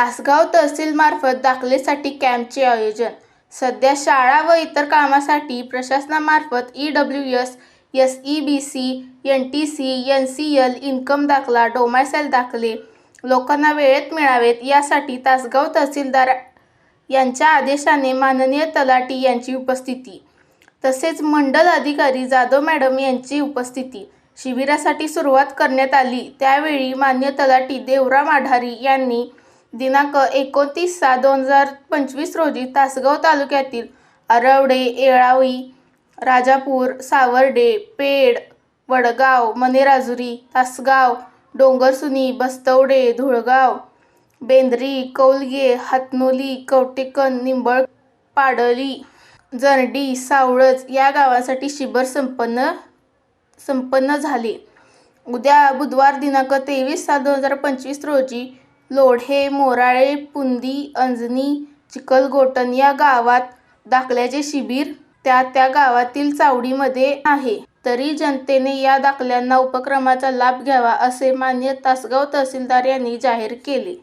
तासगाव तहसीलमार्फत दाखलेसाठी कॅम्पचे आयोजन. सध्या शाळा व इतर कामासाठी प्रशासनामार्फत E W S S E B C N T C N C L income दाखला डोमायसेल दाखले. लोकांना वेळेत मिळावेत यासाठी तासगाव तहसीलदार यांच्या आदेशाने माननीय तलाटी यांची उपस्थिती. तसेच मंडल अधिकारी जाधव मॅडम यांची उपस्थिती. शिबिरासाठी सुरुवात करण्यात आली. त्यावेळी मान्य तलाटी देवराम आढारी यांनी दिनांक एकोणतीस सहा दोन हजार पंचवीस रोजी तासगाव तालुक्यातील आरवडे येळावी राजापूर सावर्डे पेड वडगाव मनेराजुरी तासगाव डोंगरसुनी बस्तवडे धुळगाव बेंद्री कौलगे हातनोली कवटेकन निंबळ पाडली जरडी सावळज या गावांसाठी शिबिर संपन्न संपन्न झाले. उद्या बुधवार दिनांक तेवीस सात दोन हजार पंचवीस रोजी लोढे मोराळे पुंदी अंजनी चिखलगोटन या गावात दाखल्याचे शिबिर त्या त्या गावातील चावडीमध्ये आहे. तरी जनतेने या दाखल्यांना उपक्रमाचा लाभ घ्यावा असे मान्य तासगाव तहसीलदार यांनी जाहीर केले.